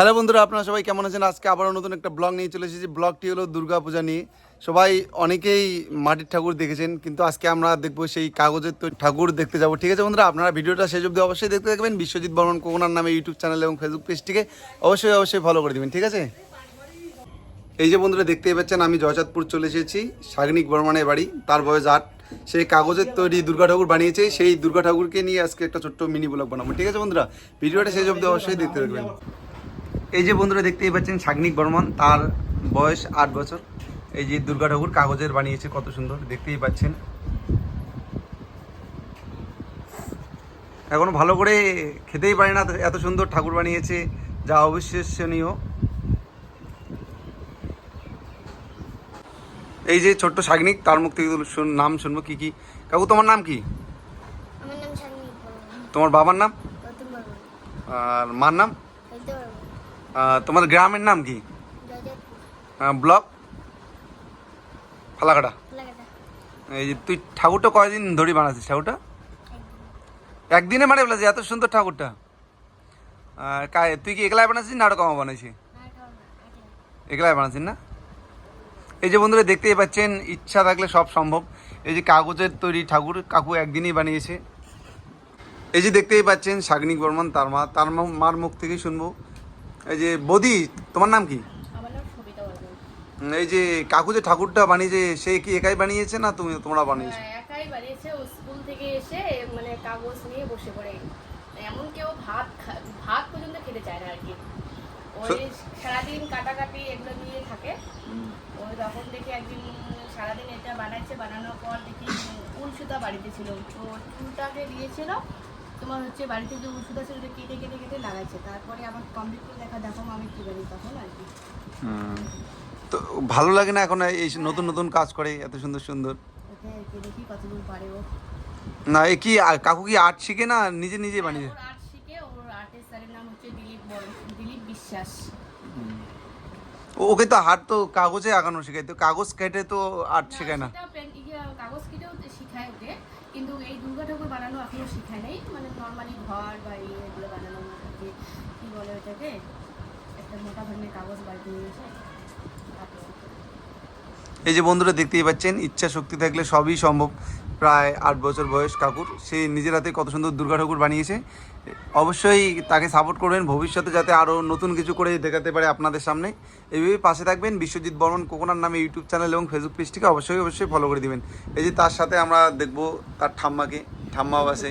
Hello বন্ধুরা, আপনারা সবাই কেমন আছেন? আজকে আবারও নতুন একটা ব্লগ নিয়ে চলে এসেছি। ব্লগটি হলো দুর্গাপূজা নিয়ে। সবাই অনেকেই মাটির ঠাকুর দেখেছেন, কিন্তু আজকে আমরা দেখব সেই কাগজের তো ঠাকুর দেখতে যাব। ঠিক আছে বন্ধুরা, আপনারা ভিডিওটা শেষ অবধি অবশ্যই দেখতে থাকবেন। বিশ্বজিৎ বর্মন কোকনার নামে ইউটিউব চ্যানেল এবং ফেসবুক পেজটিকে অবশ্যই অবশ্যই ফলো করে দিবেন, ঠিক আছে? এই যে বন্ধুরা, দেখতেই পাচ্ছেন, আমি জয়চাঁদপুর চলে এসেছি, সাগনিক বর্মনের বাড়ি, তার বয়স আট। সেই কাগজের তৈরি দুর্গা ঠাকুর বানিয়েছে, সেই দুর্গা ঠাকুরকে নিয়ে আজকে একটা ছোট্ট মিনি ব্লগ বানাবো, ঠিক আছে বন্ধুরা? ভিডিওটা শেষ অবধি অবশ্যই দেখতে থাকবেন। এই যে বন্ধুরা দেখতেই পাচ্ছেন সাগনিক বর্মন তার বয়স আট বছর। এই যে দুর্গা ঠাকুর কাগজের বানিয়েছে কত সুন্দর দেখতেই পাচ্ছেন। এখনও ভালো করে খেতেই পারে না এত সুন্দর ঠাকুর বানিয়েছে যা অবিশ্বাসনীয়। এই যে ছোট্ট সাগনিক তার মুখ থেকে শুন- নাম শুনব কি কি? কাকু তোমার নাম কি? তোমার বাবার নাম? আর মার নাম? তোমার গ্রামের নাম কি? ব্লক? ফালাকাটা। এই যে তুই ঠাকুরটা কয়দিন ধরে বানাচ্ছিস ঠাকুরটা? একদিনে। মারে বলেছি এত সুন্দর ঠাকুরটা। কায়- তুই কি একলাই বানাচ্ছিস না আরও কমা বানাইছিস একলাই বানাচ্ছিস না? এই যে বন্ধুরা দেখতেই পাচ্ছেন ইচ্ছা থাকলে সব সম্ভব। এই যে কাগজের তৈরি ঠাকুর কাকু একদিনই বানিয়েছে। এই যে দেখতেই পাচ্ছেন সাগনিক বর্মন তার মা তার মার মুখ থেকেই শুনব। এই যে বদি তোমার নাম কি? এই যে কাকু যে ঠাকুরটা বানিয়েছে সে কি একাই বানিয়েছে না তুমি তোমরা বানিয়েছো? একাই বানিয়েছে। ও স্কুল থেকে এসে মানে কাগজ নিয়ে বসে পড়ে। এমন কেউ ভাত ভাত পর্যন্ত খেতে চায় না আর কি। ওই সারাদিন কাটাকাটি এগুলো নিয়ে থাকে। ওই তখন দেখি একদিন সারাদিন এটা বানাইছে বানানোর পর দেখি উল সুতা বাড়িতে ছিল। তো উলটাকে দিয়েছিল তোমার হচ্ছে বাড়িতে যে সুতা ছিল ওটা কেটে কেটে কেটে লাগাইছে। তারপরে আমার কমপ্লিট করে দেখা দেখো আমি কী বানি তখন আর কি। তো ভালো লাগে না এখন এই নতুন নতুন কাজ করে এত সুন্দর সুন্দর? ওটাই আর কি দেখি কতদূর পারে ও। না এ কি কাকু কি আর্ট শিখে না নিজে নিজে বানিয়ে? আর্ট শিখে ওর আর্টের স্যারের নাম হচ্ছে দিলীপ দিলীপ বিশ্বাস। ওকে তো হাত তো কাগজে আঁকানো শেখায় তো কাগজ কেটে তো আর্ট শেখায় না? ইয়ে, কাগজ কেটেও শিখায় ওকে। কিন্তু এই দুর্গা ঠাকুর বানানো এখনও শিখায় নেই। মানে নর্মালি ঘর বা এগুলো বানানো কি বলে ওইটাকে একটা মোটা ধরনের কাগজ বাড়িতে নিয়েছে তারপর এই যে বন্ধুরা দেখতেই পাচ্ছেন, ইচ্ছা শক্তি থাকলে সবই সম্ভব। প্রায় আট বছর বয়স কাকুর। সে নিজের হাতে কত সুন্দর দুর্গা ঠাকুর বানিয়েছে। অবশ্যই তাকে সাপোর্ট করবেন। ভবিষ্যতে যাতে আরও নতুন কিছু করে দেখাতে পারে আপনাদের সামনে। এইভাবে পাশে থাকবেন বিশ্বজিৎ বর্মন কোকোনার নামে ইউটিউব চ্যানেল এবং ফেসবুক পেজটিকে অবশ্যই অবশ্যই ফলো করে দিবেন। এই যে তার সাথে আমরা দেখব তার ঠাম্মাকে। ঠাম্মাও আছে।